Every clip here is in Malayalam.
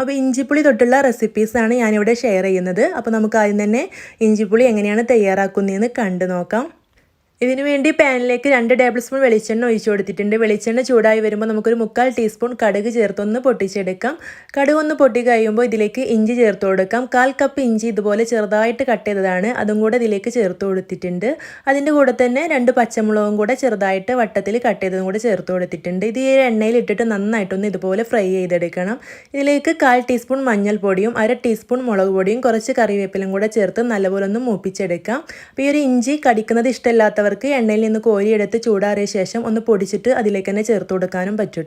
അപ്പോൾ ഇഞ്ചിപ്പുളി തൊട്ടുള്ള റെസിപ്പീസാണ് ഞാനിവിടെ ഷെയർ ചെയ്യുന്നത്. അപ്പോൾ നമുക്ക് ആദ്യം തന്നെ ഇഞ്ചിപ്പുളി എങ്ങനെയാണ് തയ്യാറാക്കുന്നതെന്ന് കണ്ടു നോക്കാം. ഇതിനു വേണ്ടി പാനിലേക്ക് രണ്ട് ടേബിൾ സ്പൂൺ വെളിച്ചെണ്ണ ഒഴിച്ചു കൊടുത്തിട്ടുണ്ട്. വെളിച്ചെണ്ണ ചൂടായി വരുമ്പോൾ നമുക്കൊരു മുക്കാൽ ടീസ്പൂൺ കടുക് ചേർത്തൊന്ന് പൊട്ടിച്ചെടുക്കാം. കടുക് ഒന്ന് പൊട്ടി കഴിയുമ്പോൾ ഇതിലേക്ക് ഇഞ്ചി ചേർത്ത് കൊടുക്കാം. കാൽ കപ്പ് ഇഞ്ചി ഇതുപോലെ ചെറുതായിട്ട് കട്ട് ചെയ്തതാണ്. അതും കൂടെ ഇതിലേക്ക് ചേർത്ത് കൊടുത്തിട്ടുണ്ട്. അതിന്റെ കൂടെ തന്നെ രണ്ട് പച്ചമുളകും കൂടെ ചെറുതായിട്ട് വട്ടത്തിൽ കട്ട് ചെയ്തതും കൂടെ ചേർത്ത് കൊടുത്തിട്ടുണ്ട്. ഇത് ഈ എണ്ണയിൽ ഇട്ടിട്ട് നന്നായിട്ടൊന്ന് ഇതുപോലെ ഫ്രൈ ചെയ്തെടുക്കണം. ഇതിലേക്ക് കാൽ ടീസ്പൂൺ മഞ്ഞൾപ്പൊടിയും അര ടീസ്പൂൺ മുളക് പൊടിയും കുറച്ച് കറിവേപ്പിലും കൂടെ ചേർത്ത് നല്ലപോലെ ഒന്ന് മൂപ്പിച്ചെടുക്കാം. അപ്പോൾ ഈ ഒരു ഇഞ്ചി കടിക്കുന്നത് ഇഷ്ടമില്ലാത്തവർ അവർക്ക് എണ്ണയിൽ നിന്ന് കോരിയെടുത്ത് ചൂടാറിയ ശേഷം ഒന്ന് പൊടിച്ചിട്ട് അതിലേക്ക് തന്നെ ചേർത്ത് കൊടുക്കാനും പറ്റും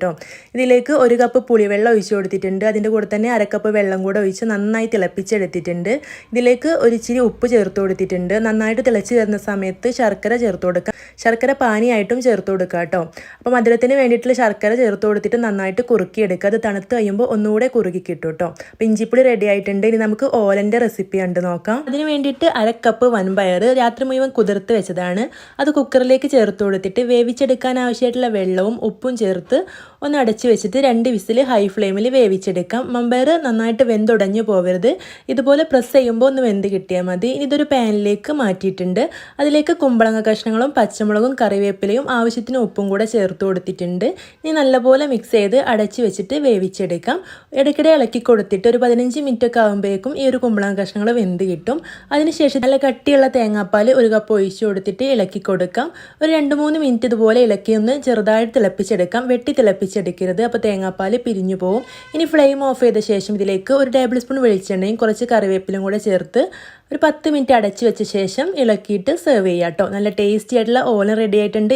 ഇതിലേക്ക് ഒരു കപ്പ് പുളിവെള്ളം ഒഴിച്ച് കൊടുത്തിട്ടുണ്ട്. അതിന്റെ കൂടെ തന്നെ അരക്കപ്പ് വെള്ളം കൂടെ ഒഴിച്ച് നന്നായി തിളപ്പിച്ചെടുത്തിട്ടുണ്ട്. ഇതിലേക്ക് ഒരു ഇച്ചിരി ഉപ്പ് ചേർത്ത് കൊടുത്തിട്ടുണ്ട്. നന്നായിട്ട് തിളച്ച് ചേർന്ന സമയത്ത് ശർക്കര ചേർത്ത് കൊടുക്കാം. ശർക്കര പാനിയായിട്ടും ചേർത്ത് കൊടുക്കുക കേട്ടോ അപ്പോൾ മധുരത്തിന് വേണ്ടിയിട്ടുള്ള ശർക്കര ചേർത്ത് കൊടുത്തിട്ട് നന്നായിട്ട് കുറുക്കിയെടുക്കുക. അത് തണുത്ത് കഴിയുമ്പോൾ ഒന്നുകൂടെ കുറുക്കി കിട്ടും കേട്ടോ അപ്പോൾ ഇഞ്ചിപ്പുളി റെഡി ആയിട്ടുണ്ട്. ഇനി നമുക്ക് ഓലന്റെ റെസിപ്പി കണ്ട് നോക്കാം. അതിന് വേണ്ടിയിട്ട് അരക്കപ്പ് വൻപയർ രാത്രി മുഴുവൻ കുതിർത്ത് വെച്ചതാണ്. അത് കുക്കറിലേക്ക് ചേർത്ത് കൊടുത്തിട്ട് വേവിച്ചെടുക്കാൻ ആവശ്യമായിട്ടുള്ള വെള്ളവും ഉപ്പും ചേർത്ത് ഒന്ന് അടച്ചു വെച്ചിട്ട് രണ്ട് വിസിൽ ഹൈ ഫ്ലെയിമിൽ വേവിച്ചെടുക്കാം. മമ്പയർ നന്നായിട്ട് വെന്തുടഞ്ഞു പോകരുത് ഇതുപോലെ പ്രസ് ചെയ്യുമ്പോൾ ഒന്ന് വെന്ത് കിട്ടിയാൽ മതി. ഇതൊരു പാനിലേക്ക് മാറ്റിയിട്ടുണ്ട്. അതിലേക്ക് കുമ്പളങ്ങ കഷ്ണങ്ങളും പച്ചമുളകും കറിവേപ്പിലയും ആവശ്യത്തിന് ഉപ്പും കൂടെ ചേർത്ത് കൊടുത്തിട്ടുണ്ട്. ഇനി നല്ലപോലെ മിക്സ് ചെയ്ത് അടച്ചു വെച്ചിട്ട് വേവിച്ചെടുക്കാം. ഇടയ്ക്കിടെ ഇളക്കി കൊടുത്തിട്ട് ഒരു പതിനഞ്ച് മിനിറ്റ് ഒക്കെ ആകുമ്പോഴേക്കും ഈ ഒരു കുമ്പളങ്ങ കഷ്ണങ്ങൾ വെന്ത് കിട്ടും. അതിനുശേഷം നല്ല കട്ടിയുള്ള തേങ്ങാപ്പാൽ ഒരു കപ്പ് ഒഴിച്ച് കൊടുത്തിട്ട് ഇളക്കി കൊടുക്കാം. ഒരു രണ്ട് മൂന്ന് മിനിറ്റ് ഇതുപോലെ ഇളക്കി ഒന്ന് ചെറുതായിട്ട് തിളപ്പിച്ചെടുക്കാം. വെട്ടി തിളപ്പിച്ചെടുക്കരുത് അപ്പോൾ തേങ്ങാപ്പാൽ പിരിഞ്ഞു പോകും ഇനി ഫ്ലെയിം ഓഫ് ചെയ്ത ശേഷം ഇതിലേക്ക് ഒരു ടേബിൾ സ്പൂൺ വെളിച്ചെണ്ണയും കുറച്ച് കറിവേപ്പിലും കൂടെ ചേർത്ത് ഒരു പത്ത് മിനിറ്റ് അടച്ചു വെച്ച ശേഷം ഇളക്കിയിട്ട് സെർവ് ചെയ്യാം കേട്ടോ നല്ല ടേസ്റ്റി ആയിട്ടുള്ള ഓലൻ റെഡി ആയിട്ടുണ്ട്.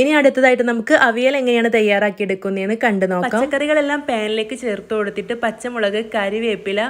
ഇനി അടുത്തതായിട്ട് നമുക്ക് അവിയൽ എങ്ങനെയാണ് തയ്യാറാക്കി എടുക്കുന്നതെന്ന് കണ്ടു നോക്കാം. പച്ചക്കറികളെല്ലാം പാനിലേക്ക് ചേർത്ത് കൊടുത്തിട്ട് പച്ചമുളക് കരിവേപ്പില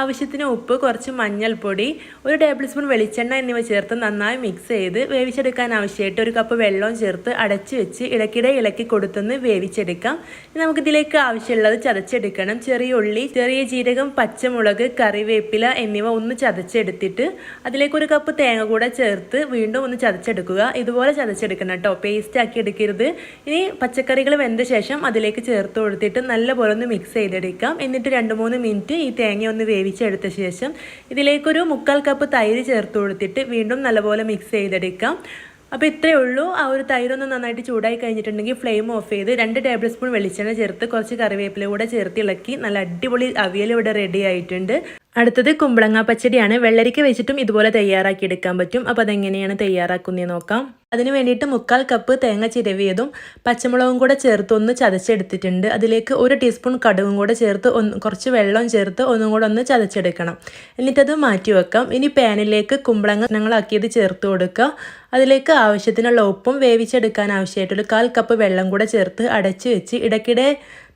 ആവശ്യത്തിന് ഉപ്പ് കുറച്ച് മഞ്ഞൾപ്പൊടി ഒരു ടേബിൾ സ്പൂൺ വെളിച്ചെണ്ണ എന്നിവ ചേർത്ത് നന്നായി മിക്സ് ചെയ്ത് വേവിച്ചെടുക്കാൻ ആവശ്യമായിട്ട് ഒരു കപ്പ് വെള്ളവും ചേർത്ത് അടച്ച് വെച്ച് ഇടയ്ക്കിടെ ഇളക്കി കൊടുത്തൊന്ന് വേവിച്ചെടുക്കാം. നമുക്ക് ഇതിലേക്ക് ആവശ്യമുള്ളത് ചതച്ചെടുക്കണം. ചെറിയ ഉള്ളി ചെറിയ ജീരകം പച്ചമുളക് കറിവേപ്പില എന്നിവ ഒന്ന് ചതച്ചെടുത്തിട്ട് അതിലേക്ക് ഒരു കപ്പ് തേങ്ങ കൂടെ ചേർത്ത് വീണ്ടും ഒന്ന് ചതച്ചെടുക്കുക. ഇതുപോലെ ചതച്ചെടുക്കണം കേട്ടോ. പേസ്റ്റ് ആക്കി എടുക്കരുത്. ഇനി പച്ചക്കറികൾ വെന്ത ശേഷം അതിലേക്ക് ചേർത്ത് കൊടുത്തിട്ട് നല്ലപോലെ ഒന്ന് മിക്സ് ചെയ്തെടുക്കാം. എന്നിട്ട് രണ്ട് മൂന്ന് മിനിറ്റ് ഈ തേങ്ങ ഒന്ന് വേവിച്ചെടുത്ത ശേഷം ഇതിലേക്കൊരു മുക്കാൽ കപ്പ് തൈര് ചേർത്ത് കൊടുത്തിട്ട് വീണ്ടും നല്ലപോലെ മിക്സ് ചെയ്തെടുക്കാം. അപ്പോൾ ഇത്രയേ ഉള്ളൂ. ആ ഒരു തൈരൊന്ന് നന്നായിട്ട് ചൂടായി കഴിഞ്ഞിട്ടുണ്ടെങ്കിൽ ഫ്ലെയിം ഓഫ് ചെയ്ത് രണ്ട് ടേബിൾ സ്പൂൺ വെളിച്ചെണ്ണ ചേർത്ത് കുറച്ച് കറിവേപ്പില കൂടെ ചേർത്ത് ഇളക്കി നല്ല അടിപൊളി അവിയൽ ഇവിടെ റെഡി ആയിട്ടുണ്ട്. അടുത്തത് കുമ്പളങ്ങ പച്ചടിയാണ്. വെള്ളരിക്ക വെച്ചിട്ടും ഇതുപോലെ തയ്യാറാക്കി എടുക്കാൻ പറ്റും. അപ്പോൾ അതെങ്ങനെയാണ് തയ്യാറാക്കുന്നത് നോക്കാം. അതിന് വേണ്ടിയിട്ട് മുക്കാൽ കപ്പ് തേങ്ങ ചിരവിയതും പച്ചമുളകും കൂടെ ചേർത്ത് ഒന്ന് ചതച്ചെടുത്തിട്ടുണ്ട്. അതിലേക്ക് ഒരു ടീസ്പൂൺ കടുകും കൂടെ ചേർത്ത് ഒന്ന് കുറച്ച് വെള്ളം ചേർത്ത് ഒന്നും കൂടെ ഒന്ന് ചതച്ചെടുക്കണം. എന്നിട്ടത് മാറ്റി വെക്കാം. ഇനി പാനിലേക്ക് കുമ്പളങ്ങ ഞങ്ങളാക്കിയത് ചേർത്ത് കൊടുക്കുക. അതിലേക്ക് ആവശ്യത്തിനുള്ള ഉപ്പും വേവിച്ചെടുക്കാൻ ആവശ്യമായിട്ടുള്ള കാൽ കപ്പ് വെള്ളം കൂടെ ചേർത്ത് അടച്ച് വെച്ച് ഇടയ്ക്കിടെ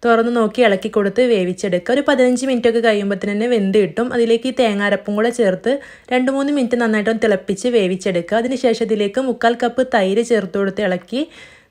തുറന്ന് നോക്കി ഇളക്കി കൊടുത്ത് വേവിച്ചെടുക്കുക. ഒരു പതിനഞ്ച് മിനിറ്റ് ഒക്കെ കഴിയുമ്പോൾ തന്നെ വെന്ത് കിട്ടും. അതിലേക്ക് ഈ തേങ്ങാരപ്പും കൂടെ ചേർത്ത് രണ്ട് മൂന്ന് മിനിറ്റ് നന്നായിട്ടൊന്ന് തിളപ്പിച്ച് വേവിച്ചെടുക്കുക. അതിനുശേഷം ഇതിലേക്ക് മുക്കാൽ കപ്പ് തൈര് ചേർത്ത് കൊടുത്ത് ഇളക്കി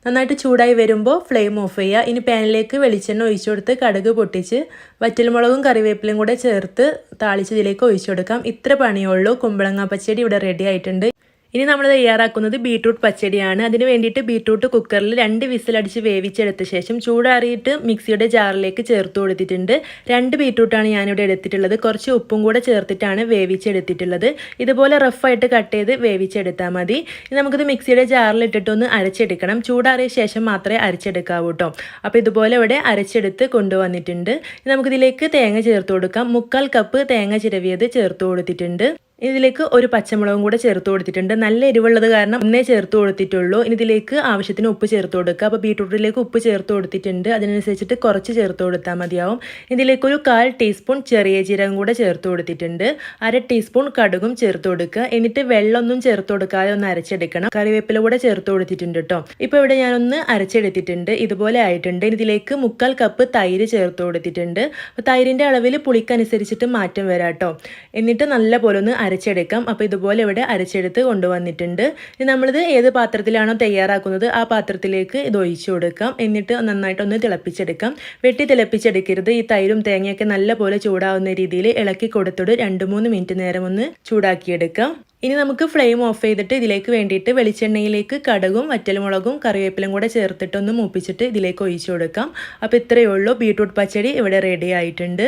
നന്നായിട്ട് ചൂടായി വരുമ്പോൾ ഫ്ലെയിം ഓഫ് ചെയ്യുക. ഇനി പാനിലേക്ക് വെളിച്ചെണ്ണ ഒഴിച്ചു കൊടുത്ത് കടുക് പൊട്ടിച്ച് വറ്റൽമുളകും കറിവേപ്പിലയും കൂടെ ചേർത്ത് താളിച്ചതിലേക്ക് ഒഴിച്ചു കൊടുക്കാം. ഇത്ര പണിയുള്ളൂ കുമ്പളങ്ങ പച്ചടി ഇവിടെ റെഡി ആയിട്ടുണ്ട്. ഇനി നമ്മൾ തയ്യാറാക്കുന്നത് ബീട്രൂട്ട് പച്ചടിയാണ്. അതിന് വേണ്ടിയിട്ട് ബീട്രൂട്ട് കുക്കറിൽ രണ്ട് വിസിലടിച്ച് വേവിച്ചെടുത്ത ശേഷം ചൂടാറിയിട്ട് മിക്സിയുടെ ജാറിലേക്ക് ചേർത്ത് കൊടുത്തിട്ടുണ്ട്. രണ്ട് ബീട്രൂട്ടാണ് ഞാനിവിടെ എടുത്തിട്ടുള്ളത്. കുറച്ച് ഉപ്പും കൂടെ ചേർത്തിട്ടാണ് വേവിച്ചെടുത്തിട്ടുള്ളത്. ഇതുപോലെ റഫായിട്ട് കട്ട് ചെയ്ത് വേവിച്ചെടുത്താൽ മതി. നമുക്കിത് മിക്സിയുടെ ജാറിലിട്ടിട്ടൊന്ന് അരച്ചെടുക്കണം. ചൂടാറിയ ശേഷം മാത്രമേ അരച്ചെടുക്കാവൂ കേട്ടോ അപ്പോൾ ഇതുപോലെ ഇവിടെ അരച്ചെടുത്ത് കൊണ്ടുവന്നിട്ടുണ്ട്. നമുക്കിതിലേക്ക് തേങ്ങ ചേർത്ത് കൊടുക്കാം. മുക്കാൽ കപ്പ് തേങ്ങ ചിരവിയത് ചേർത്ത് കൊടുത്തിട്ടുണ്ട്. ഇതിലേക്ക് ഒരു പച്ചമുളകും കൂടെ ചേർത്ത് കൊടുത്തിട്ടുണ്ട്. നല്ല എരിവുള്ളത് കാരണം ഒന്നേ ചേർത്ത് കൊടുത്തിട്ടുള്ളൂ. ഇതിലേക്ക് ആവശ്യത്തിന് ഉപ്പ് ചേർത്ത് കൊടുക്കുക. അപ്പോൾ ബീട്രൂട്ടിലേക്ക് ഉപ്പ് ചേർത്ത് കൊടുത്തിട്ടുണ്ട്. അതിനനുസരിച്ചിട്ട് കുറച്ച് ചേർത്ത് കൊടുത്താൽ മതിയാവും. ഇതിലേക്ക് ഒരു കാൽ ടീസ്പൂൺ ചെറിയ ജീരകം കൂടെ ചേർത്ത് കൊടുത്തിട്ടുണ്ട്. അര ടീസ്പൂൺ കടുകും ചേർത്ത് കൊടുക്കുക. എന്നിട്ട് വെള്ളമൊന്നും ചേർത്ത് കൊടുക്കാതെ ഒന്ന് അരച്ചെടുക്കണം. കറിവേപ്പില കൂടെ ചേർത്ത് കൊടുത്തിട്ടുണ്ട് കേട്ടോ. ഇപ്പോൾ ഇവിടെ ഞാനൊന്ന് അരച്ചെടുത്തിട്ടുണ്ട്. ഇതുപോലെ ആയിട്ടുണ്ട്. ഇതിലേക്ക് മുക്കാൽ കപ്പ് തൈര് ചേർത്ത് കൊടുത്തിട്ടുണ്ട്. അപ്പോൾ തൈരിന്റെ അളവിൽ പുളിക്കനുസരിച്ചിട്ട് മാറ്റം വരാം കേട്ടോ. എന്നിട്ട് നല്ല പോലെ ഒന്ന് അരച്ചെടുക്കാം. അപ്പോൾ ഇതുപോലെ ഇവിടെ അരച്ചെടുത്ത് കൊണ്ടുവന്നിട്ടുണ്ട്. ഇനി നമ്മളിത് ഏത് പാത്രത്തിലാണോ തയ്യാറാക്കുന്നത് ആ പാത്രത്തിലേക്ക് ഇത് ഒഴിച്ചു കൊടുക്കാം. എന്നിട്ട് നന്നായിട്ടൊന്ന് തിളപ്പിച്ചെടുക്കാം. വെട്ടി തിളപ്പിച്ചെടുക്കരുത്. ഈ തൈരും തേങ്ങയൊക്കെ നല്ല പോലെ ചൂടാവുന്ന രീതിയിൽ ഇളക്കി കൊടുത്തിട്ട് രണ്ട് മൂന്ന് മിനിറ്റ് നേരം ഒന്ന് ചൂടാക്കിയെടുക്കാം. ഇനി നമുക്ക് ഫ്ലെയിം ഓഫ് ചെയ്തിട്ട് ഇതിലേക്ക് വേണ്ടിയിട്ട് വെളിച്ചെണ്ണയിലേക്ക് കടകും വറ്റൽമുളകും കറിവേപ്പിലും കൂടെ ചേർത്തിട്ടൊന്ന് മൂപ്പിച്ചിട്ട് ഇതിലേക്ക് ഒഴിച്ചു കൊടുക്കാം. അപ്പോൾ ഇത്രയേ ഉള്ളൂ. ബീട്രൂട്ട് പച്ചടി ഇവിടെ റെഡി ആയിട്ടുണ്ട്.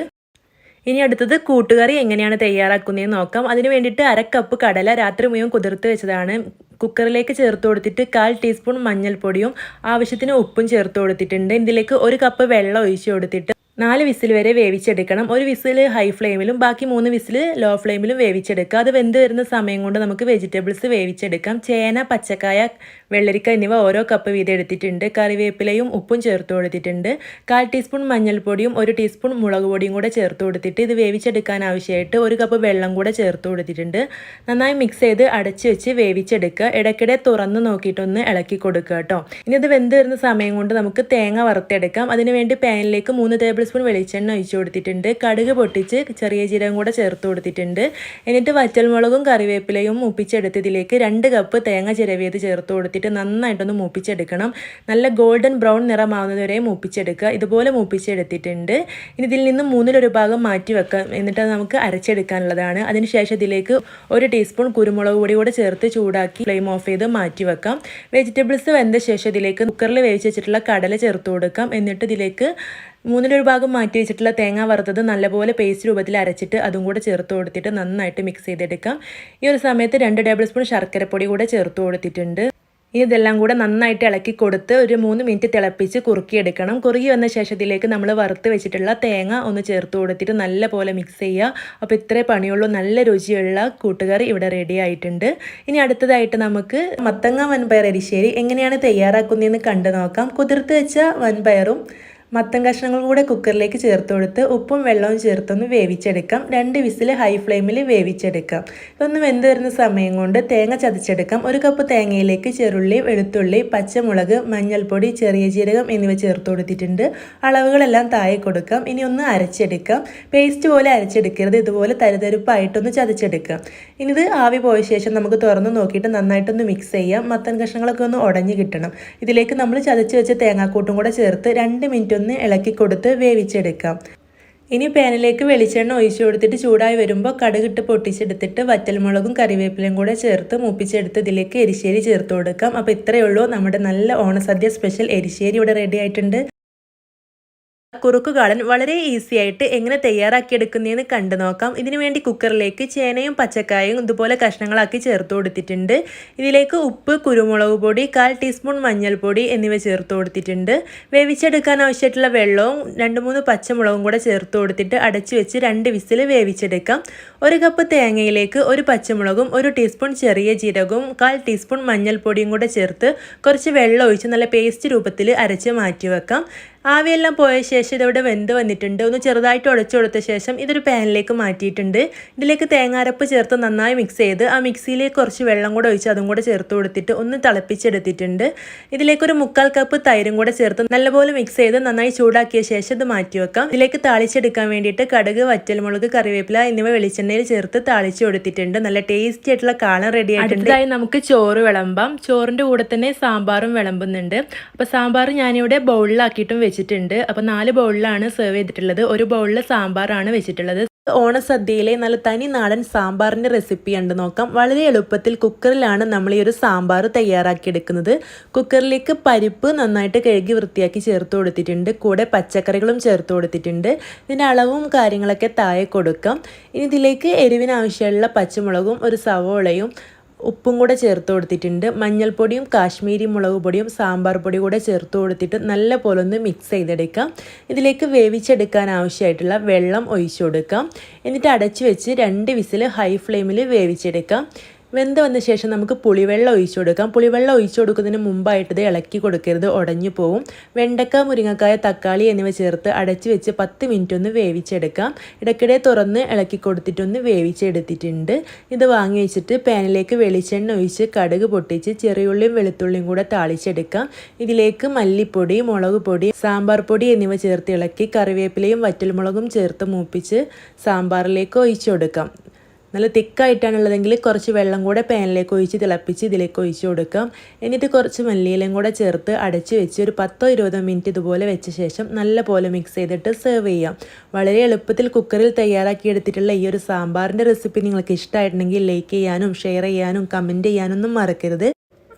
ഇനി അടുത്തത് കൂട്ടുകറി എങ്ങനെയാണ് തയ്യാറാക്കുന്നതെന്ന് നോക്കാം. അതിന് വേണ്ടിയിട്ട് അര കപ്പ് കടല രാത്രി മുഴുവൻ കുതിർത്ത് വെച്ചതാണ്. കുക്കറിലേക്ക് ചേർത്ത് കൊടുത്തിട്ട് കാൽ ടീസ്പൂൺ മഞ്ഞൾപ്പൊടിയും ആവശ്യത്തിന് ഉപ്പും ചേർത്ത് കൊടുത്തിട്ടുണ്ട്. ഇതിലേക്ക് ഒരു കപ്പ് വെള്ളം ഒഴിച്ച് കൊടുത്തിട്ട് നാല് വിസിൽ വരെ വേവിച്ചെടുക്കണം. ഒരു വിസിൽ ഹൈ ഫ്ലെയിമിലും ബാക്കി മൂന്ന് വിസിൽ ലോ ഫ്ലെയിമിലും വേവിച്ചെടുക്കുക. അത് വെന്ത് വരുന്ന സമയം കൊണ്ട് നമുക്ക് വെജിറ്റബിൾസ് വേവിച്ചെടുക്കാം. ചേന പച്ചക്കായ വെള്ളരിക്ക എന്നിവ ഓരോ കപ്പ് വീതം എടുത്തിട്ടുണ്ട് കറിവേപ്പിലയും ഉപ്പും ചേർത്ത് കൊടുത്തിട്ടുണ്ട്. കാൽ ടീസ്പൂൺ മഞ്ഞൾപ്പൊടിയും ഒരു ടീസ്പൂൺ മുളക് പൊടിയും കൂടെ ചേർത്ത് കൊടുത്തിട്ട് ഇത് വേവിച്ചെടുക്കാൻ ആവശ്യമായിട്ട് ഒരു കപ്പ് വെള്ളം കൂടെ ചേർത്ത് കൊടുത്തിട്ടുണ്ട്. നന്നായി മിക്സ് ചെയ്ത് അടച്ചു വെച്ച് വേവിച്ചെടുക്കുക. ഇടയ്ക്കിടെ തുറന്ന് നോക്കിയിട്ടൊന്ന് ഇളക്കി കൊടുക്കുക കേട്ടോ. ഇനി ഇത് വെന്ത് വരുന്ന സമയം കൊണ്ട് നമുക്ക് തേങ്ങ വറുത്തെടുക്കാം. അതിനുവേണ്ടി പാനിലേക്ക് മൂന്ന് ടേബിൾ സ്പൂൺ വെളിച്ചെണ്ണ ഒഴിച്ചു കൊടുത്തിട്ടുണ്ട്. കടുക് പൊട്ടിച്ച് ചെറിയ ജീരകം കൂടെ ചേർത്ത് കൊടുത്തിട്ടുണ്ട്. എന്നിട്ട് വറ്റൽമുളകും കറിവേപ്പിലയും മുപ്പിച്ചെടുത്തതിലേക്ക് രണ്ട് കപ്പ് തേങ്ങ ചിരവിയത് ചേർത്ത് കൊടുത്തിട്ട് നന്നായിട്ടൊന്ന് മൂപ്പിച്ചെടുക്കണം. നല്ല ഗോൾഡൻ ബ്രൗൺ നിറമാവുന്നത് വരെ മൂപ്പിച്ചെടുക്കുക. ഇതുപോലെ മൂപ്പിച്ചെടുത്തിട്ടുണ്ട്. ഇനി ഇതിൽ നിന്ന് മൂന്നിലൊരു ഭാഗം മാറ്റി വെക്കാം. എന്നിട്ട് നമുക്ക് അരച്ചെടുക്കാനുള്ളതാണ്. അതിനുശേഷം ഇതിലേക്ക് ഒരു ടീസ്പൂൺ കുരുമുളക് പൊടി കൂടെ ചേർത്ത് ചൂടാക്കി ഫ്ലെയിം ഓഫ് ചെയ്ത് മാറ്റി വെക്കാം. വെജിറ്റബിൾസ് വെന്ത ശേഷം ഇതിലേക്ക് കുക്കറിൽ വേവിച്ച് വെച്ചിട്ടുള്ള കടല ചേർത്ത് കൊടുക്കാം. എന്നിട്ട് ഇതിലേക്ക് മൂന്നിലൊരു ഭാഗം മാറ്റി വെച്ചിട്ടുള്ള തേങ്ങ വറുത്തത് നല്ലപോലെ പേസ്റ്റ് രൂപത്തിൽ അരച്ചിട്ട് അതും കൂടെ ചേർത്ത് കൊടുത്തിട്ട് നന്നായിട്ട് മിക്സ് ചെയ്തെടുക്കാം. ഈ ഒരു സമയത്ത് രണ്ട് ടേബിൾ സ്പൂൺ ശർക്കരപ്പൊടി കൂടെ ചേർത്ത് കൊടുത്തിട്ടുണ്ട്. ഇനി ഇതെല്ലാം കൂടെ നന്നായിട്ട് ഇളക്കി കൊടുത്ത് ഒരു മൂന്ന് മിനിറ്റ് തിളപ്പിച്ച് കുറുക്കിയെടുക്കണം. കുറുകി വന്ന ശേഷത്തിലേക്ക് നമ്മൾ വറുത്ത് വെച്ചിട്ടുള്ള തേങ്ങ ഒന്ന് ചേർത്ത് കൊടുത്തിട്ട് നല്ല പോലെ മിക്സ് ചെയ്യുക. അപ്പോൾ ഇത്രേ പണിയുള്ളൂ. നല്ല രുചിയുള്ള കൂട്ടുകറി ഇവിടെ റെഡി ആയിട്ടുണ്ട്. ഇനി അടുത്തതായിട്ട് നമുക്ക് മത്തങ്ങ വൻപയർ എരിശ്ശേരി എങ്ങനെയാണ് തയ്യാറാക്കുന്നതെന്ന് കണ്ടു നോക്കാം. കുതിർത്ത് വെച്ച വൻപയറും മത്തൻ കഷ്ണങ്ങൾ കൂടെ കുക്കറിലേക്ക് ചേർത്ത് കൊടുത്ത് ഉപ്പും വെള്ളവും ചേർത്തൊന്ന് വേവിച്ചെടുക്കാം. രണ്ട് വിസിൽ ഹൈ ഫ്ലെയിമിൽ വേവിച്ചെടുക്കാം. ഇതൊന്ന് വെന്ത് വരുന്ന സമയം കൊണ്ട് തേങ്ങ ചതച്ചെടുക്കാം. ഒരു കപ്പ് തേങ്ങയിലേക്ക് ചെറുള്ളി വെളുത്തുള്ളി പച്ചമുളക് മഞ്ഞൾപ്പൊടി ചെറിയ ജീരകം എന്നിവ ചേർത്ത് കൊടുത്തിട്ടുണ്ട്. അളവുകളെല്ലാം താഴെ കൊടുക്കാം. ഇനി ഒന്ന് അരച്ചെടുക്കാം. പേസ്റ്റ് പോലെ അരച്ചെടുക്കരുത്. ഇതുപോലെ തരുതരുപ്പായിട്ടൊന്ന് ചതച്ചെടുക്കാം. ഇനി ഇത് ആവി പോയ ശേഷം നമുക്ക് തുറന്ന് നോക്കിയിട്ട് നന്നായിട്ടൊന്ന് മിക്സ് ചെയ്യാം. മത്തൻ കഷ്ണങ്ങളൊക്കെ ഒന്ന് ഉടഞ്ഞു കിട്ടണം. ഇതിലേക്ക് നമ്മൾ ചതച്ച് വെച്ച തേങ്ങാക്കൂട്ടും കൂടെ ചേർത്ത് രണ്ട് മിനിറ്റ് ഒന്ന് ഇളക്കി കൊടുത്ത് വേവിച്ചെടുക്കാം. ഇനി പാനിലേക്ക് വെളിച്ചെണ്ണ ഒഴിച്ചു കൊടുത്തിട്ട് ചൂടായി വരുമ്പോൾ കടുകിട്ട് പൊട്ടിച്ചെടുത്തിട്ട് വറ്റൽമുളകും കറിവേപ്പിലയും കൂടെ ചേർത്ത് മൂപ്പിച്ചെടുത്ത് ഇതിലേക്ക് എരിശ്ശേരി ചേർത്ത് കൊടുക്കാം. അപ്പോൾ ഇത്രയേ ഉള്ളൂ. നമ്മുടെ നല്ല ഓണസദ്യ സ്പെഷ്യൽ എരിശ്ശേരി ഇവിടെ റെഡി ആയിട്ടുണ്ട്. കുറുക്കുകാളൻ വളരെ ഈസി ആയിട്ട് എങ്ങനെ തയ്യാറാക്കിയെടുക്കുന്നതെന്ന് കണ്ടു നോക്കാം. ഇതിനു വേണ്ടി കുക്കറിലേക്ക് ചേനയും പച്ചക്കായും ഇതുപോലെ കഷ്ണങ്ങളാക്കി ചേർത്ത് കൊടുത്തിട്ടുണ്ട്. ഇതിലേക്ക് ഉപ്പ് കുരുമുളക് പൊടി കാൽ ടീസ്പൂൺ മഞ്ഞൾപ്പൊടി എന്നിവ ചേർത്ത് കൊടുത്തിട്ടുണ്ട്. വേവിച്ചെടുക്കാൻ ആവശ്യമായിട്ടുള്ള വെള്ളവും രണ്ട് മൂന്ന് പച്ചമുളകും കൂടെ ചേർത്ത് കൊടുത്തിട്ട് അടച്ചു വെച്ച് രണ്ട് വിസിൽ വേവിച്ചെടുക്കാം. ഒരു കപ്പ് തേങ്ങയിലേക്ക് ഒരു പച്ചമുളകും ഒരു ടീസ്പൂൺ ചെറിയ ജീരകവും കാൽ ടീസ്പൂൺ മഞ്ഞൾപ്പൊടിയും കൂടെ ചേർത്ത് കുറച്ച് വെള്ളം ഒഴിച്ച് നല്ല പേസ്റ്റ് രൂപത്തിൽ അരച്ച് മാറ്റി വെക്കാം ആവിയെല്ലാം പോയ ശേഷം ഇതവിടെ വെന്ത് വന്നിട്ടുണ്ട്. ഒന്ന് ചെറുതായിട്ട് ഉടച്ചു കൊടുത്ത ശേഷം ഇതൊരു പാനിലേക്ക് മാറ്റിയിട്ടുണ്ട്. ഇതിലേക്ക് തേങ്ങാരപ്പ് ചേർത്ത് നന്നായി മിക്സ് ചെയ്ത് ആ മിക്സിയിലേക്ക് കുറച്ച് വെള്ളം കൂടെ ഒഴിച്ച് അതും കൂടെ ചേർത്ത് കൊടുത്തിട്ട് ഒന്ന് തിളപ്പിച്ചെടുത്തിട്ടുണ്ട്. ഇതിലേക്കൊരു മുക്കാൽ കപ്പ് തൈരും കൂടെ ചേർത്ത് നല്ലപോലെ മിക്സ് ചെയ്ത് നന്നായി ചൂടാക്കിയ ശേഷം ഇത് മാറ്റി വെക്കാം. ഇതിലേക്ക് താളിച്ചെടുക്കാൻ വേണ്ടിയിട്ട് കടുക് വറ്റൽമുളക് കറിവേപ്പില എന്നിവ വെളിച്ചെണ്ണയിൽ ചേർത്ത് താളിച്ചു കൊടുത്തിട്ടുണ്ട്. നല്ല ടേസ്റ്റി ആയിട്ടുള്ള കാളം റെഡി ആയിട്ടുണ്ട്. നമുക്ക് ചോറ് വിളമ്പാം. ചോറിന്റെ കൂടെ തന്നെ സാമ്പാറും വിളമ്പുന്നുണ്ട്. അപ്പോൾ സാമ്പാർ ഞാനിവിടെ ബൗളിലാക്കിയിട്ടും വെച്ചിട്ടുണ്ട്. അപ്പോൾ നാല് ബൗളിലാണ് സെർവ് ചെയ്തിട്ടുള്ളത്. ഒരു ബൗളിൽ സാമ്പാറാണ് വെച്ചിട്ടുള്ളത്. ഓണസദ്യയിലെ നല്ല തനി നാടൻ സാമ്പാറിന്റെ റെസിപ്പി ഉണ്ട് നോക്കാം. വളരെ എളുപ്പത്തിൽ കുക്കറിലാണ് നമ്മൾ ഈ ഒരു സാമ്പാർ തയ്യാറാക്കിയെടുക്കുന്നത്. കുക്കറിലേക്ക് പരിപ്പ് നന്നായിട്ട് കഴുകി വൃത്തിയാക്കി ചേർത്ത് കൊടുത്തിട്ടുണ്ട്. കൂടെ പച്ചക്കറികളും ചേർത്ത് കൊടുത്തിട്ടുണ്ട്. ഇതിന്റെ അളവും കാര്യങ്ങളൊക്കെ താഴെ കൊടുക്കാം. ഇനി ഇതിലേക്ക് എരിവിനാവശ്യമുള്ള പച്ചമുളകും ഒരു സവോളയും ഉപ്പും കൂടെ ചേർത്ത് കൊടുത്തിട്ടുണ്ട്. മഞ്ഞൾപ്പൊടിയും കാശ്മീരി മുളക് പൊടിയും സാമ്പാർ പൊടി കൂടെ ചേർത്ത് കൊടുത്തിട്ട് നല്ല പോലെ ഒന്ന് മിക്സ് ചെയ്തെടുക്കാം. ഇതിലേക്ക് വേവിച്ചെടുക്കാൻ ആവശ്യമായിട്ടുള്ള വെള്ളം ഒഴിച്ചു കൊടുക്കാം. എന്നിട്ട് അടച്ചു വെച്ച് രണ്ട് വിസിൽ ഹൈ ഫ്ലെയിമിൽ വേവിച്ചെടുക്കാം. വെന്ത് വന്ന ശേഷം നമുക്ക് പുളിവെള്ളം ഒഴിച്ചു കൊടുക്കാം. പുളിവെള്ളം ഒഴിച്ചു കൊടുക്കുന്നതിന് മുമ്പായിട്ട് ഇത് ഇളക്കി കൊടുക്കരുത്. ഉടഞ്ഞു പോവും. വെണ്ടക്ക മുരിങ്ങക്കായ തക്കാളി എന്നിവ ചേർത്ത് അടച്ചു വെച്ച് പത്ത് മിനിറ്റ് ഒന്ന് വേവിച്ചെടുക്കാം. ഇടയ്ക്കിടെ തുറന്ന് ഇളക്കി കൊടുത്തിട്ടൊന്ന് വേവിച്ചെടുത്തിട്ടുണ്ട്. ഇത് വാങ്ങി വെച്ചിട്ട് പാനിലേക്ക് വെളിച്ചെണ്ണ ഒഴിച്ച് കടുക് പൊട്ടിച്ച് ചെറിയുള്ളിയും വെളുത്തുള്ളിയും കൂടെ താളിച്ചെടുക്കാം. ഇതിലേക്ക് മല്ലിപ്പൊടി മുളക് പൊടി സാമ്പാർ പൊടി എന്നിവ ചേർത്ത് ഇളക്കി കറിവേപ്പിലയും വറ്റൽമുളകും ചേർത്ത് മൂപ്പിച്ച് സാമ്പാറിലേക്ക് ഒഴിച്ചു കൊടുക്കാം. നല്ല തിക്കായിട്ടാണുള്ളതെങ്കിൽ കുറച്ച് വെള്ളം കൂടെ പാനിലേക്ക് ഒഴിച്ച് തിളപ്പിച്ച് ഇതിലേക്ക് ഒഴിച്ച് കൊടുക്കാം. എന്നിട്ട് കുറച്ച് മല്ലിയിലയും കൂടെ ചേർത്ത് അടച്ച് വെച്ച് ഒരു പത്തോ ഇരുപതോ മിനിറ്റ് ഇതുപോലെ വെച്ച ശേഷം നല്ല പോലെ മിക്സ് ചെയ്തിട്ട് സെർവ് ചെയ്യാം. വളരെ എളുപ്പത്തിൽ കുക്കറിൽ തയ്യാറാക്കി എടുത്തിട്ടുള്ള ഈ ഒരു സാമ്പാറിന്റെ റെസിപ്പി നിങ്ങൾക്ക് ഇഷ്ടമായിട്ടുണ്ടെങ്കിൽ ലൈക്ക് ചെയ്യാനും ഷെയർ ചെയ്യാനും കമന്റ് ചെയ്യാനൊന്നും മറക്കരുത്.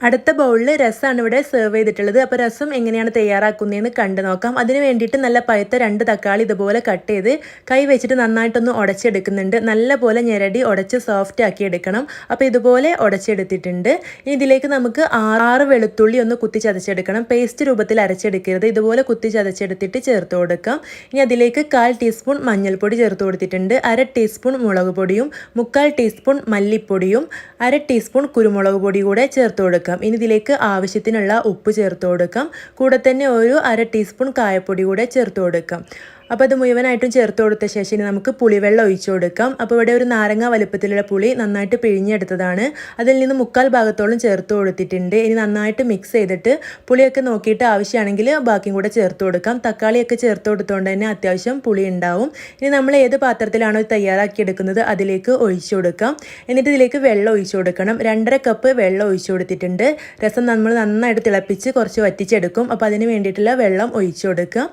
അടുത്ത ബൗളിൽ രസമാണ് ഇവിടെ സെർവ് ചെയ്തിട്ടുള്ളത്. അപ്പോൾ രസം എങ്ങനെയാണ് തയ്യാറാക്കുന്നതെന്ന് കണ്ടു നോക്കാം. അതിന് വേണ്ടിയിട്ട് നല്ല പഴുത്ത രണ്ട് തക്കാളി ഇതുപോലെ കട്ട് ചെയ്ത് കൈ വെച്ചിട്ട് നന്നായിട്ടൊന്ന് ഉടച്ചെടുക്കുന്നുണ്ട്. നല്ലപോലെ ഞെരടി ഉടച്ച് സോഫ്റ്റ് ആക്കി എടുക്കണം. അപ്പോൾ ഇതുപോലെ ഉടച്ചെടുത്തിട്ടുണ്ട്. ഇനി ഇതിലേക്ക് നമുക്ക് ആറ് വെളുത്തുള്ളി ഒന്ന് കുത്തി ചതച്ചെടുക്കണം. പേസ്റ്റ് രൂപത്തിൽ അരച്ചെടുക്കരുത്. ഇതുപോലെ കുത്തി ചതച്ചെടുത്തിട്ട് ചേർത്ത് കൊടുക്കാം. ഇനി അതിലേക്ക് കാൽ ടീസ്പൂൺ മഞ്ഞൾപ്പൊടി ചേർത്ത് കൊടുത്തിട്ടുണ്ട്. അര ടീസ്പൂൺ മുളക് പൊടിയും മുക്കാൽ ടീസ്പൂൺ മല്ലിപ്പൊടിയും അര ടീസ്പൂൺ കുരുമുളക് പൊടി കൂടെ ചേർത്ത് കൊടുക്കാം. ഇനി ഇതിലേക്ക് ആവശ്യത്തിനുള്ള ഉപ്പ് ചേർത്ത് കൊടുക്കാം. കൂടെ തന്നെ ഒരു അര ടീസ്പൂൺ കായപ്പൊടി കൂടെ ചേർത്ത് കൊടുക്കാം. അപ്പോൾ അത് മുഴുവനായിട്ടും ചേർത്ത് കൊടുത്ത ശേഷം ഇനി നമുക്ക് പുളിവെള്ളം ഒഴിച്ചു കൊടുക്കാം. അപ്പോൾ ഇവിടെ ഒരു നാരങ്ങ വലുപ്പത്തിലുള്ള പുളി നന്നായിട്ട് പിഴിഞ്ഞെടുത്തതാണ്. അതിൽ നിന്ന് മുക്കാൽ ഭാഗത്തോളം ചേർത്ത് കൊടുത്തിട്ടുണ്ട്. ഇനി നന്നായിട്ട് മിക്സ് ചെയ്തിട്ട് പുളിയൊക്കെ നോക്കിയിട്ട് ആവശ്യമാണെങ്കിൽ ബാക്കിയും കൂടെ ചേർത്ത് കൊടുക്കാം. തക്കാളിയൊക്കെ ചേർത്ത് കൊടുത്തുകൊണ്ട് തന്നെ അത്യാവശ്യം പുളി ഉണ്ടാവും. ഇനി നമ്മൾ ഏത് പാത്രത്തിലാണോ തയ്യാറാക്കി എടുക്കുന്നത് അതിലേക്ക് ഒഴിച്ചു കൊടുക്കാം. എന്നിട്ട് ഇതിലേക്ക് വെള്ളം ഒഴിച്ചു കൊടുക്കണം. രണ്ടര കപ്പ് വെള്ളം ഒഴിച്ചു കൊടുത്തിട്ടുണ്ട്. രസം നമ്മൾ നന്നായിട്ട് തിളപ്പിച്ച് കുറച്ച് വറ്റിച്ചെടുക്കും. അപ്പോൾ അതിന് വേണ്ടിയിട്ടുള്ള വെള്ളം ഒഴിച്ചു കൊടുക്കുക.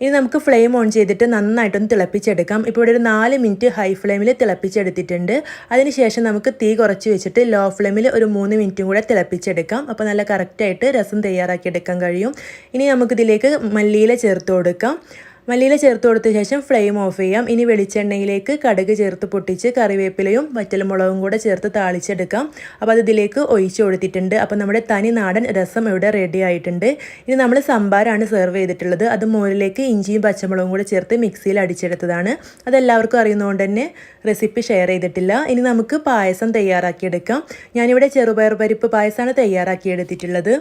ഇനി നമുക്ക് ഫ്ലെയിം ഓൺ ചെയ്തിട്ട് നന്നായിട്ടൊന്ന് തിളപ്പിച്ചെടുക്കാം. ഇപ്പോൾ ഇവിടെ ഒരു നാല് മിനിറ്റ് ഹൈ ഫ്ലെയിമിൽ തിളപ്പിച്ചെടുത്തിട്ടുണ്ട്. അതിനുശേഷം നമുക്ക് തീ കുറച്ച് വെച്ചിട്ട് ലോ ഫ്ലെയിമിൽ ഒരു മൂന്ന് മിനിറ്റും കൂടെ തിളപ്പിച്ചെടുക്കാം. അപ്പോൾ നല്ല കറക്റ്റായിട്ട് രസം തയ്യാറാക്കിയെടുക്കാൻ കഴിയും. ഇനി നമുക്കിതിലേക്ക് മല്ലിയില ചേർത്ത് കൊടുക്കാം. മല്ലിയില ചേർത്ത് കൊടുത്ത ശേഷം ഫ്ലെയിം ഓഫ് ചെയ്യാം. ഇനി വെളിച്ചെണ്ണയിലേക്ക് കടുക് ചേർത്ത് പൊട്ടിച്ച് കറിവേപ്പിലയും വറ്റൽമുളകും കൂടെ ചേർത്ത് താളിച്ചെടുക്കാം. അപ്പോൾ അത് ഇതിലേക്ക് ഒഴിച്ചു കൊടുത്തിട്ടുണ്ട്. അപ്പോൾ നമ്മുടെ തനി നാടൻ രസം ഇവിടെ റെഡി ആയിട്ടുണ്ട്. ഇനി നമ്മൾ സംഭാരാണ് സെർവ് ചെയ്തിട്ടുള്ളത്. അത് മോരിലേക്ക് ഇഞ്ചിയും പച്ചമുളകും കൂടെ ചേർത്ത് മിക്സിയിൽ അടിച്ചെടുത്തതാണ്. അതെല്ലാവർക്കും അറിയുന്നതുകൊണ്ട് തന്നെ റെസിപ്പി ഷെയർ ചെയ്തിട്ടില്ല. ഇനി നമുക്ക് പായസം തയ്യാറാക്കിയെടുക്കാം. ഞാനിവിടെ ചെറുപയർ പരിപ്പ് പായസമാണ് തയ്യാറാക്കിയെടുത്തിട്ടുള്ളത്.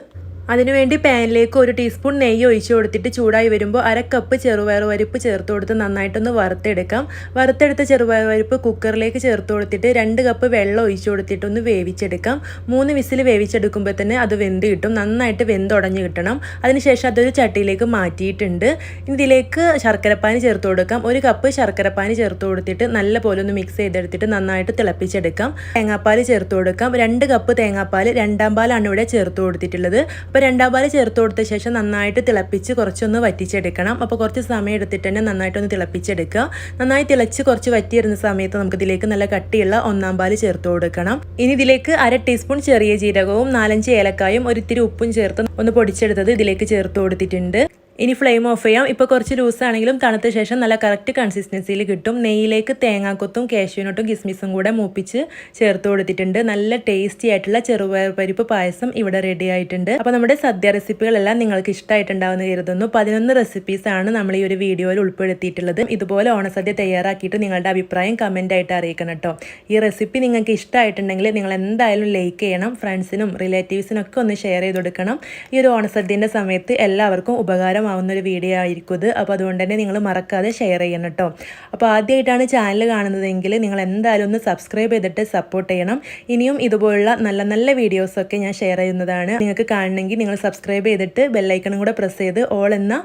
അതിനുവേണ്ടി പാനിലേക്ക് ഒരു ടീസ്പൂൺ നെയ്യ് ഒഴിച്ചു കൊടുത്തിട്ട് ചൂടായി വരുമ്പോൾ അര കപ്പ് ചെറുപയർ പരിപ്പ് ചേർത്ത് കൊടുത്ത് നന്നായിട്ടൊന്ന് വറുത്തെടുക്കാം. വറുത്തെടുത്ത ചെറുപയർ പരിപ്പ് കുക്കറിലേക്ക് ചേർത്ത് കൊടുത്തിട്ട് രണ്ട് കപ്പ് വെള്ളം ഒഴിച്ചു കൊടുത്തിട്ടൊന്ന് വേവിച്ചെടുക്കാം. മൂന്ന് വിസിൽ വേവിച്ചെടുക്കുമ്പോൾ തന്നെ അത് വെന്ത് കിട്ടും. നന്നായിട്ട് വെന്തുടഞ്ഞ് കിട്ടണം. അതിനുശേഷം അതൊരു ചട്ടിയിലേക്ക് മാറ്റിയിട്ടുണ്ട്. ഇതിലേക്ക് ശർക്കരപ്പാനി ചേർത്ത് കൊടുക്കാം. ഒരു കപ്പ് ശർക്കരപ്പാനി ചേർത്ത് കൊടുത്തിട്ട് നല്ല പോലെ ഒന്ന് മിക്സ് ചെയ്തെടുത്തിട്ട് നന്നായിട്ട് തിളപ്പിച്ചെടുക്കാം. തേങ്ങാപ്പാൽ ചേർത്ത് കൊടുക്കാം. രണ്ട് കപ്പ് തേങ്ങാപ്പാൽ രണ്ടാം പാലാണ് ഇവിടെ ചേർത്ത് കൊടുത്തിട്ടുള്ളത്. അപ്പോൾ രണ്ടാം പാൽ ചേർത്ത് കൊടുത്ത ശേഷം നന്നായിട്ട് തിളപ്പിച്ച് കുറച്ചൊന്ന് വറ്റിച്ചെടുക്കണം. അപ്പോൾ കുറച്ച് സമയം എടുത്തിട്ട് തന്നെ നന്നായിട്ടൊന്ന് തിളപ്പിച്ചെടുക്കുക. നന്നായി തിളച്ച് കുറച്ച് വറ്റിയിരുന്ന സമയത്ത് നമുക്ക് ഇതിലേക്ക് നല്ല കട്ടിയുള്ള ഒന്നാം പാൽ ചേർത്ത് കൊടുക്കണം. ഇനി ഇതിലേക്ക് അര ടീസ്പൂൺ ചെറിയ ജീരകവും നാലഞ്ച് ഏലക്കായും ഒരിത്തിരി ഉപ്പും ചേർത്ത് ഒന്ന് പൊടിച്ചെടുത്തത് ഇതിലേക്ക് ചേർത്ത് കൊടുത്തിട്ടുണ്ട്. ഇനി ഫ്ലെയിം ഓഫ് ചെയ്യാം. ഇപ്പോൾ കുറച്ച് ലൂസ് ആണെങ്കിലും തണുത്ത ശേഷം നല്ല കറക്റ്റ് കൺസിസ്റ്റൻസിയിൽ കിട്ടും. നെയ്യിലേക്ക് തേങ്ങാക്കൊത്തും കാഷ്യൂനട്ടും കിസ്മിസും കൂടെ മൂപ്പിച്ച് ചേർത്ത് കൊടുത്തിട്ടുണ്ട്. നല്ല ടേസ്റ്റി ആയിട്ടുള്ള ചെറുപയർ പരിപ്പ് പായസം ഇവിടെ റെഡി ആയിട്ടുണ്ട്. അപ്പോൾ നമ്മുടെ സദ്യ റെസിപ്പികളെല്ലാം നിങ്ങൾക്ക് ഇഷ്ടമായിട്ടുണ്ടാവുമെന്ന് കരുതുന്നു. പതിനൊന്ന് റെസിപ്പീസാണ് നമ്മൾ ഈ ഒരു വീഡിയോയിൽ ഉൾപ്പെടുത്തിയിട്ടുള്ളത്. ഇതുപോലെ ഓണസദ്യ തയ്യാറാക്കിയിട്ട് നിങ്ങളുടെ അഭിപ്രായം കമന്റ് ആയിട്ട് അറിയിക്കണം കേട്ടോ. ഈ റെസിപ്പി നിങ്ങൾക്ക് ഇഷ്ടമായിട്ടുണ്ടെങ്കിൽ നിങ്ങൾ എന്തായാലും ലൈക്ക് ചെയ്യണം. ഫ്രണ്ട്സിനും റിലേറ്റീവ്സിനൊക്കെ ഒന്ന് ഷെയർ ചെയ്ത് കൊടുക്കണം. ഈ ഒരു ഓണസദ്യന്റെ സമയത്ത് എല്ലാവർക്കും ഉപകാരം ഉപകാരമാവുന്ന ഒരു വീഡിയോ ആയിരിക്കും ഇത്. അപ്പോൾ അതുകൊണ്ട് തന്നെ നിങ്ങൾ മറക്കാതെ ഷെയർ ചെയ്യണം കേട്ടോ അപ്പോൾ ആദ്യമായിട്ടാണ് ചാനൽ കാണുന്നതെങ്കിൽ നിങ്ങൾ എന്തായാലും ഒന്ന് സബ്സ്ക്രൈബ് ചെയ്തിട്ട് സപ്പോർട്ട് ചെയ്യണം. ഇനിയും ഇതുപോലുള്ള നല്ല നല്ല വീഡിയോസൊക്കെ ഞാൻ ഷെയർ ചെയ്യുന്നതാണ്. നിങ്ങൾക്ക് കാണണമെങ്കിൽ നിങ്ങൾ സബ്സ്ക്രൈബ് ചെയ്തിട്ട് ബെല്ലൈക്കണും കൂടെ പ്രസ് ചെയ്ത് ഓൾ എന്ന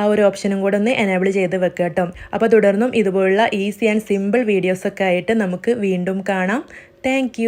ആ ഒരു ഓപ്ഷനും കൂടെ ഒന്ന് എനേബിൾ ചെയ്ത് വെക്കുക കേട്ടോ അപ്പോൾ തുടർന്നും ഇതുപോലുള്ള ഈസി ആൻഡ് സിമ്പിൾ വീഡിയോസൊക്കെ ആയിട്ട് നമുക്ക് വീണ്ടും കാണാം. താങ്ക്